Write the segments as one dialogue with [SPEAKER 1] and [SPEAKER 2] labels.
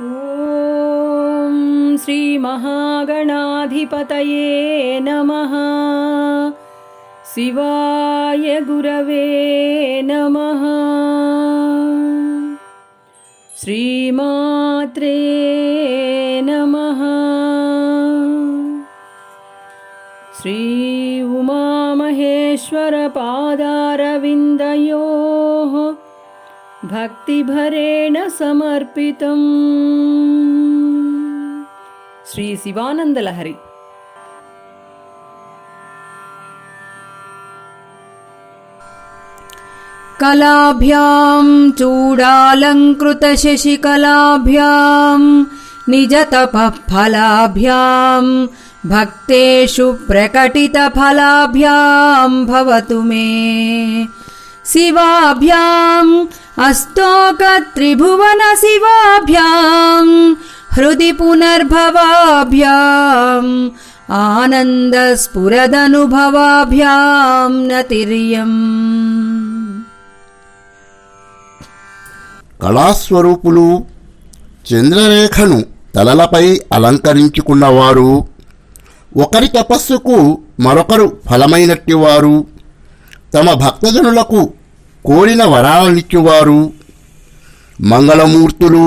[SPEAKER 1] ॐ श्रीमहागणाधिपतये नमः। शिवाय गुरवे नमः। श्रीमात्रे नमः। श्री उमामहेश्वरपादारविन्दयोः भक्तिभरेण समर्पितम्। श्री शिवानन्द लहरि। कलाभ्याम् चूडालङ्कृत भक्तेषु प्रकटितफलाभ्यां भवतु मे। शिवाभ्याम् अस्तोकत्रिभुवनशिवाभ्यां हृदि पुनर्भवाभ्याम् आनन्दस्फुरदनुभवाभ्यां नतिर्यम्
[SPEAKER 2] కళాస్వరూపులు చంద్రరేఖను తలలపై అలంకరించుకున్నవారు ఒకరి తపస్సుకు మరొకరు ఫలమైనట్టివారు తమ భక్తజనులకు కోరిన వరాలనిచ్చువారు మంగళమూర్తులు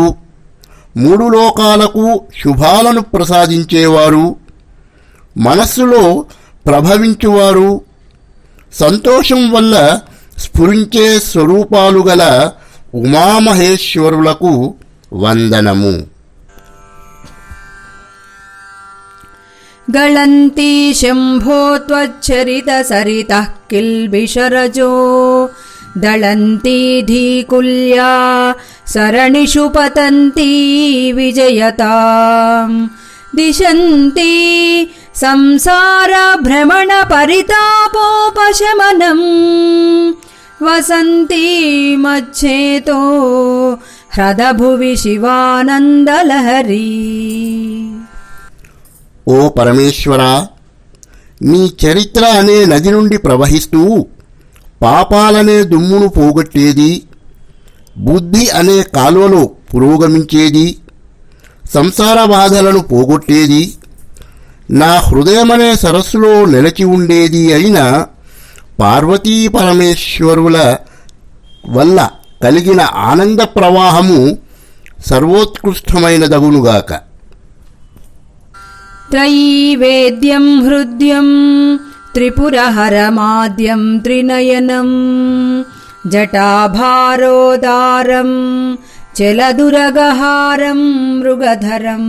[SPEAKER 2] మూడు లోకాలకు శుభాలను ప్రసాదించేవారు మనస్సులో ప్రభవించువారు సంతోషం వల్ల స్ఫురించే స్వరూపాలు గల ఉమామహేశ్వరులకు వందనము
[SPEAKER 1] गळन्ति शम्भो त्वच्चरितसरितः किल्बिषरजो दळन्ती धीकुल्या सरणिषु पतन्ती विजयताम् दिशन्ति संसारभ्रमणपरितापोपशमनम् वसन्ती मच्छेतो ह्रदभुवि शिवानन्दलहरी
[SPEAKER 2] ఓ పరమేశ్వర నీ చరిత్ర అనే నది నుండి ప్రవహిస్తూ పాపాలనే దుమ్మును పోగొట్టేది బుద్ధి అనే కాలువలో పురోగమించేది సంసార బాధలను పోగొట్టేది నా హృదయమనే సరస్సులో నిలిచి ఉండేది అయిన పార్వతీ పరమేశ్వరుల వల్ల కలిగిన ఆనంద ప్రవాహము సర్వోత్కృష్టమైనదగునుగాక
[SPEAKER 1] त्रयीवेद्यं हृद्यं त्रिपुरहरमाद्यं त्रिनयनं जटाभारोदारं चलदुरगहारं मृगधरं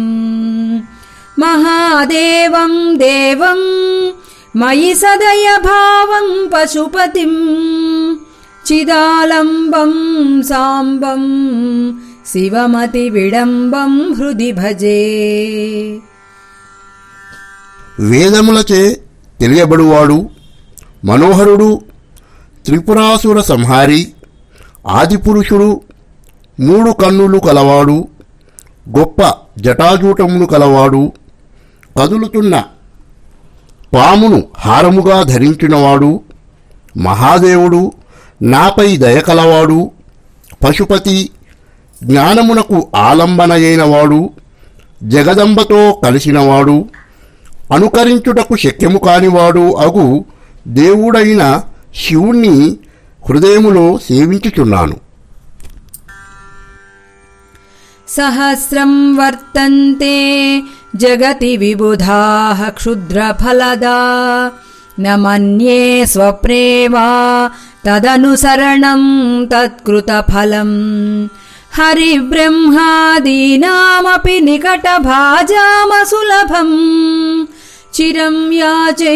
[SPEAKER 1] महादेवं देवं मयि सदयभावं पशुपतिं चिदालम्बं साम्बं शिवमतिविडम्बं हृदि भजे
[SPEAKER 2] వేదములచే తెలియబడువాడు మనోహరుడు త్రిపురాసుర సంహారి ఆదిపురుషుడు మూడు కన్నులు కలవాడు గొప్ప జటాజూటమును కలవాడు కదులుతున్న పామును హారముగా ధరించినవాడు మహాదేవుడు నాపై దయ కలవాడు పశుపతి జ్ఞానమునకు ఆలంబనయైనవాడు జగదంబతో కలిసినవాడు అనుకరించుటకు శక్యము కానివాడు అగు దేవుడైన శివుణ్ణి హృదయములో సేవించుచున్నాను.
[SPEAKER 1] సహస్రం వర్తంతే జగతి విబుధా క్షుద్రఫలదా నమన్యే స్వప్రేవా తదనుసరణం తత్కృతఫలం. హరిబ్రహ్మాదీనామపి నికటభాజామసులభం. चिरं याचे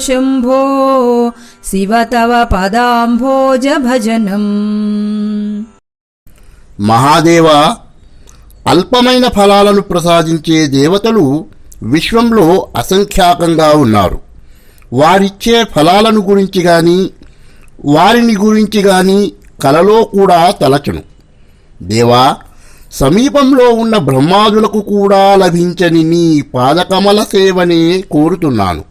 [SPEAKER 1] शम्भो शिव तव पदाम्भोजभजनम्
[SPEAKER 2] మహాదేవ అల్పమైన ఫలాలను ప్రసాదించే దేవతలు విశ్వంలో అసంఖ్యాకంగా ఉన్నారు వారిచ్చే ఫలాలను గురించి గాని వారిని గురించి గాని కలలో కూడా తలచను దేవా సమీపంలో ఉన్న బ్రహ్మాదులకు కూడా లభించని నీ పాదకమల సేవనే కోరుతున్నాను.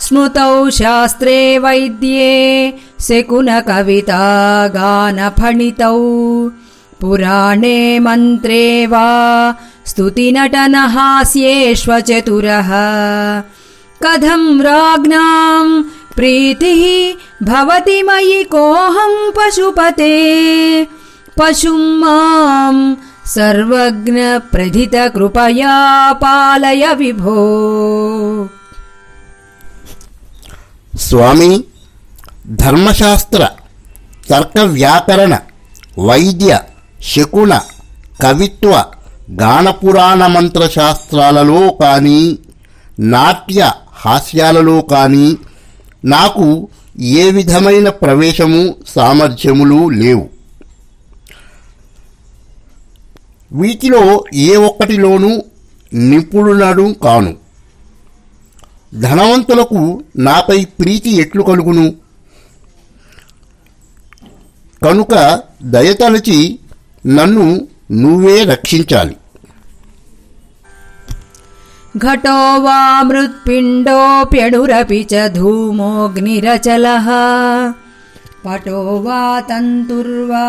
[SPEAKER 1] స్మృతౌ శాస్త్రే వైద్యే శకున కవితా గానఫణితౌ. పురాణే మంత్రే వా స్తుతినటన హాస్యేష్వచతురः కథం రాజ్ఞాం ప్రీతి భవతి మయి కోహం పశుపతే. पशुं माम् सर्वज्ञप्रथितकृपया पालय विभो
[SPEAKER 2] స్వామి ధర్మశాస్త్ర తర్క వ్యాకరణ వైద్య శకున కవిత్వ గానపురాణ మంత్ర శాస్త్రాలలో కానీ నాట్య హాస్యాలలో కానీ నాకు ఏ విధమైన ప్రవేశము సామర్థ్యములు లేవు వీటిలో ఏ ఒక్కటిలోనూ నిపుణులను కాను ధనవంతులకు నాపై ప్రీతి ఎట్లు కలుగును కనుక దయతలచి నన్ను నువ్వే రక్షించాలి
[SPEAKER 1] घटो वा मृत्पिण्डोऽप्यणुरपि च धूमोऽग्निरचलः पटो वा तन्तुर्वा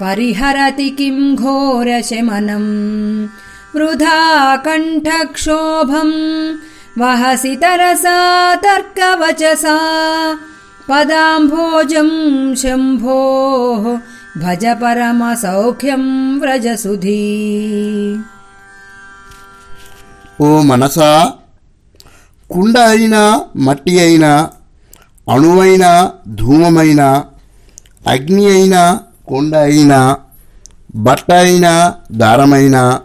[SPEAKER 1] परिहरति किं घोरशमनम् वृथा कण्ठक्षोभम् वहसि तरसा तर्कवचसा पदाम्भोजम् शम्भोः भज परमसौख्यम् व्रजसुधी
[SPEAKER 2] ఓ మనసా కుండ అయినా మట్టి అయినా అణువైన ధూమమైన అగ్ని అయినా కొండ అయినా బట్ట అయినా దారమైన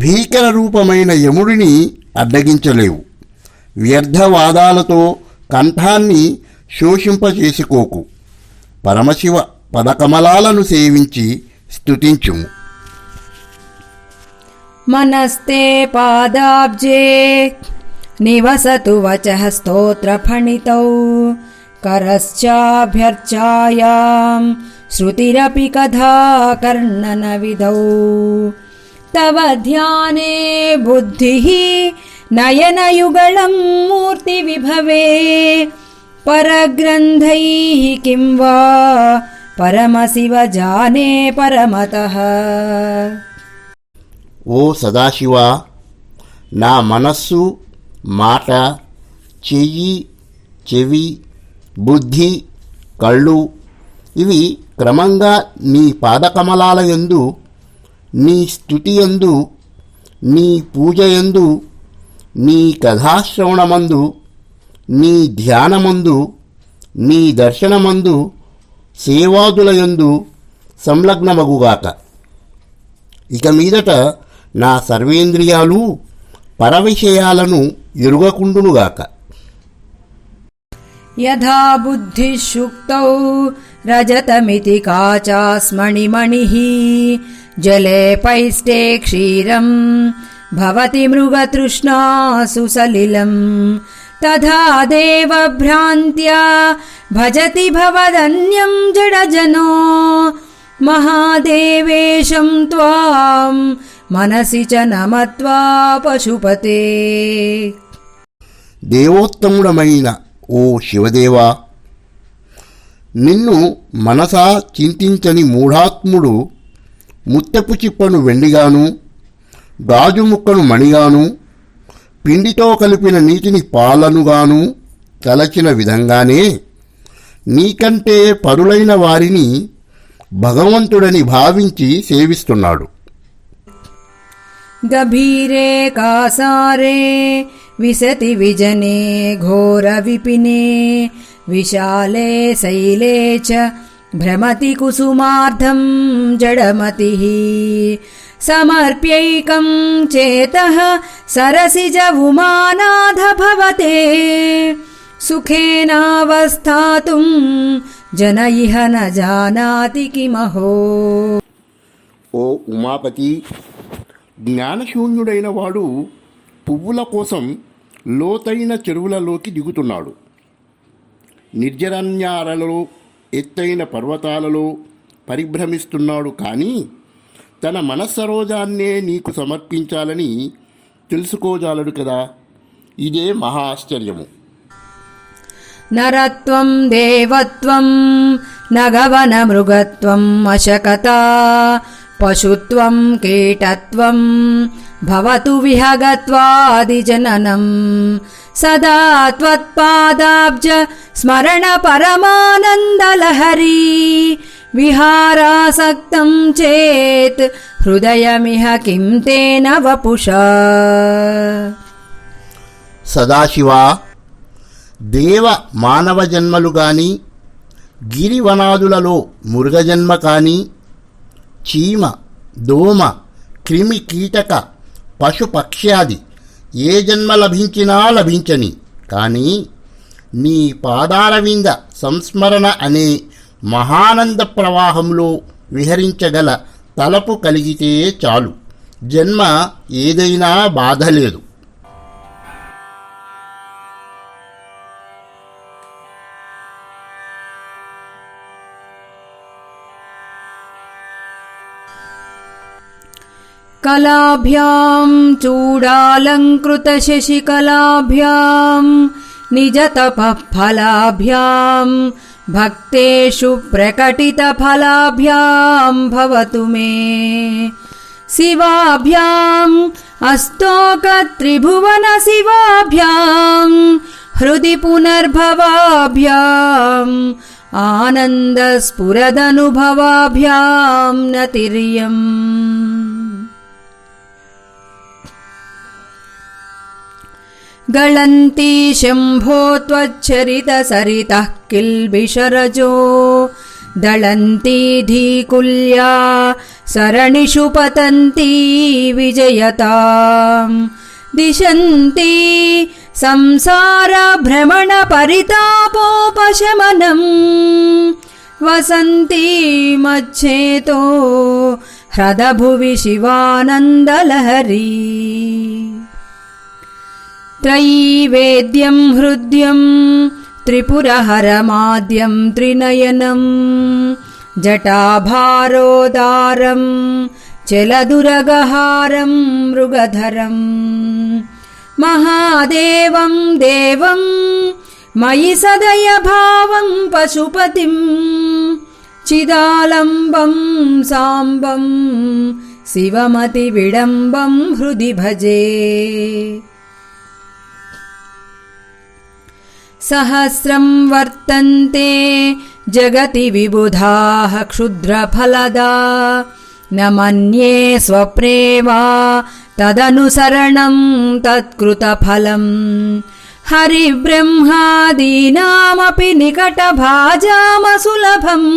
[SPEAKER 2] భీకర రూపమైన యముడిని అడ్డగించలేవు వ్యర్థవాదాలతో కంఠాన్ని శోషింపచేసుకోకు పరమశివ పదకమలాలను సేవించి స్తుతించుము
[SPEAKER 1] मनस्ते पादाब्जे निवसतु वचः स्तोत्रफणितौ करश्चाभ्यर्चायाम् श्रुतिरपि कथा कर्णनविधौ तव ध्याने बुद्धिः नयनयुगळम् मूर्तिविभवे परग्रन्थैः किं वा परमशिव जाने परमतः
[SPEAKER 2] ఓ సదాశివ నా మనస్సు మాట చెయ్యి చెవి బుద్ధి కళ్ళు ఇవి క్రమంగా నీ పాదకమలాల ఎందు నీ స్థుతి ఎందు నీ పూజ ఎందు నీ కథాశ్రవణమందు నీ ధ్యానమందు నీ దర్శనమందు సేవాదుల ఎందు సంలగ్నమగుగాక. ఇక మీదట నా సర్వేంద్రియాలు పరవిషయాలను ఎరుగకుండునుగాక.
[SPEAKER 1] యథా బుద్ధిశుక్తౌ रजतमिति काचास्मणिमणिः जले पैष्टे क्षीरम् भवति मृगतृष्णासु सलिलम् तथा देवभ्रान्त्या भजति भवदन्यम् जडजनो महादेवेशम् त्वाम् मनसि च नमत्वा पशुपते
[SPEAKER 2] దేవోత్తముడమైన ఓ శివదేవా నిన్ను మనసా చింతించని మూఢాత్ముడు ముత్తపు చిప్పను వెండిగాను గాజు ముక్కను మణిగాను పిండితో కలిపిన నీటిని పాలనుగాను తలచిన విధంగానే నీకంటే పరులైన వారిని భగవంతుడని భావించి సేవిస్తున్నాడు.
[SPEAKER 1] గభీరే కాసారే విశతి విజనే ఘోర విపినే विशाले शैले च भ्रमति कुसुमार्धम् जडमतिः समर्प्यैकम् चेतः सरसिज उमानाथ भवते सुखेनावस्थातुम् जन इह न जानाति किमहो
[SPEAKER 2] ఓ ఉమాపతి జ్ఞానశూన్యుడైన వాడు పువ్వుల కోసం లోతైన చెరువులలోకి దిగుతున్నాడు నిర్జరన్యాలలో ఎత్తైన పర్వతాలలో పరిభ్రమిస్తున్నాడు కానీ తన మనస్సరోజాన్నే నీకు సమర్పించాలని తెలుసుకోజాలడు కదా. ఇదే మహా ఆశ్చర్యము
[SPEAKER 1] నరత్వం దేవత్వం నగవన మృగత్వం అశకత పశుత్వం కీటత్వం భవతు విహగత్వాదిజననం సదా త్వత్పాదాబ్జ స్మరణ పరమానందలహరీ విహారాసక్తం చేత్ హృదయమిహ కిం తేన వపుషా
[SPEAKER 2] సదాశివ దేవ మానవ జన్మలు గాని గిరివనాదులలో మృగజన్మ కానీ చీమ దోమ క్రిమి కీటక పశుపక్ష్యాది. ఏ జన్మ లభించినా లభించని. కానీ నీ పాదాల వింద సంస్మరణ అనే మహానంద ప్రవాహంలో విహరించగల తలపు కలిగితే చాలు. జన్మ ఏదైనా బాధ లేదు
[SPEAKER 1] कलाभ्याम् चूडालङ्कृतशशिकलाभ्याम् निजतपः फलाभ्याम् भक्तेषु प्रकटितफलाभ्याम् भवतु मे। शिवाभ्याम् अस्तोकत्रिभुवन शिवाभ्याम् हृदि पुनर्भवाभ्याम् आनन्दस्फुरदनुभवाभ्याम् न गळन्ति शम्भो त्वच्चरितसरितः किल्बिषरजो। दळन्ति धीकुल्या सरणिषु पतन्ति विजयताम् दिशन्ति संसारभ्रमणपरितापोपशमनम् वसन्ति मच्छेतो ह्रदभुवि शिवानन्दलहरी त्रयीवेद्यम् हृद्यम् त्रिपुरहरमाद्यम् त्रिनयनम् जटाभारोदारम् चलदुरगहारम् मृगधरम् महादेवम् देवम् मयि सदय भावम् पशुपतिम् चिदालम्बम् साम्बम् शिवमतिविडम्बम् हृदि भजे सहस्रम् वर्तन्ते जगति विबुधाः क्षुद्रफलदा न मन्ये स्वप्ने वा तदनुसरणम् तत्कृतफलम् हरिब्रह्मादीनामपि निकटभाजामसुलभम्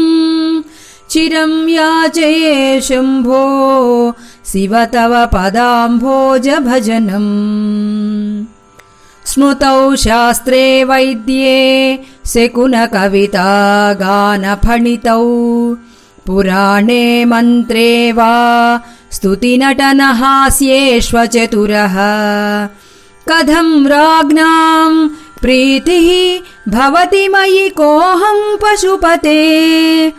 [SPEAKER 1] चिरम् याचे शम्भो शिव तव पदाम्भोज स्मृतौ शास्त्रे वैद्ये शकुनकविता गानफणितौ पुराणे मन्त्रे वा स्तुतिनटनहास्येष्वचतुरः। कथं राज्ञाम् प्रीतिः भवति मयि कोऽहं पशुपते?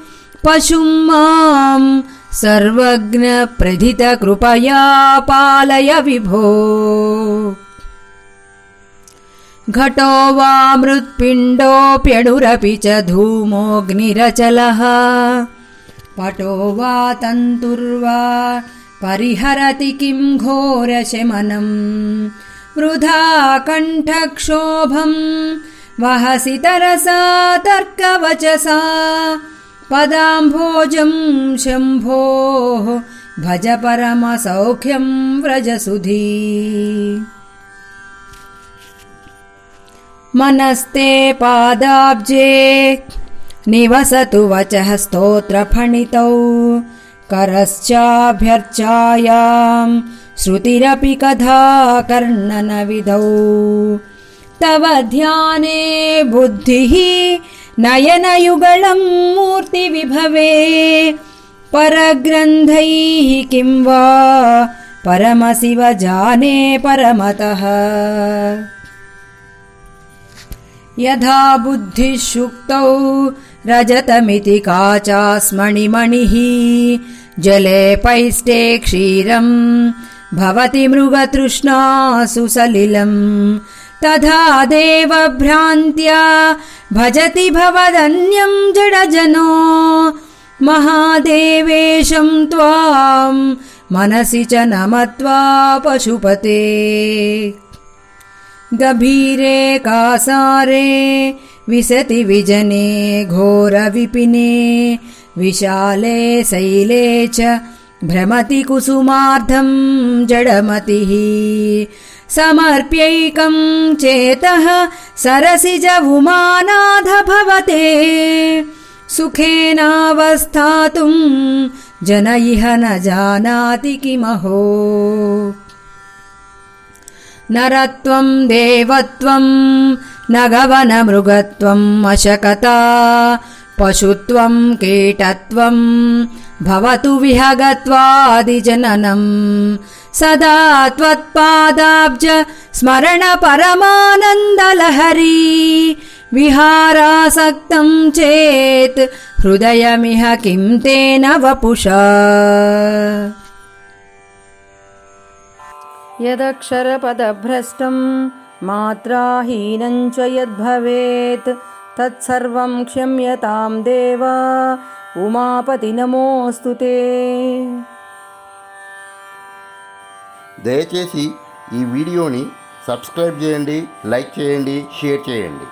[SPEAKER 1] पशुं माम् सर्वज्ञप्रथितकृपया पालय विभो घटो वा मृत्पिण्डोऽप्यणुरपि च धूमोऽग्निरचलः पटो वा तन्तुर्वा परिहरति किं घोरशमनम् वृथा कण्ठक्षोभम् वहसि तरसा तर्कवचसा पदाम्भोजम् शम्भोः भज परमसौख्यम् व्रजसुधी मनस्ते पादाब्जे, निवसतु वचः स्तोत्रफणितौ करश्चाभ्यर्चायाम् श्रुतिरपि कथा कर्णनविधौ तव ध्याने बुद्धिः नयनयुगळम् मूर्तिविभवे। परग्रन्थैः किं वा परमशिव जाने परमतः। यथा बुद्धिः शुक्तौ रजतमिति काचास्मणिमणिः जले पैष्टे क्षीरम् भवति मृगतृष्णासु सलिलम् तथा देवभ्रान्त्या भजति भवदन्यं जडजनो महादेवेशं त्वाम् मनसि च नमत्वा पशुपते गभीरे कासारे विसति विजने घोरविपिने विशाले शैले च भ्रमति कुसुमार्धम् जडमतिः। समर्प्यैकं चेतः सरसिज उमानाथ भवते। सुखेनावस्थातुम् जन इह न जानाति किमहो नरत्वं देवत्वं नगवनमृगत्वम् अशकता, पशुत्वं कीटत्वं भवतु विहगत्वादिजननम् सदा त्वत्पादाब्ज स्मरण परमानन्दलहरी, विहारासक्तं चेत् हृदयमिह किं तेन वपुषा। यदक्षरपदभ्रष्टं मात्राहीनं च यद्भवेत् तत्सर्वं क्षम्यतां देव उमापति नमोऽस्तु ते
[SPEAKER 2] దయచేసి ఈ వీడియోని సబ్స్క్రైబ్ చేయండి లైక్ చేయండి షేర్ చేయండి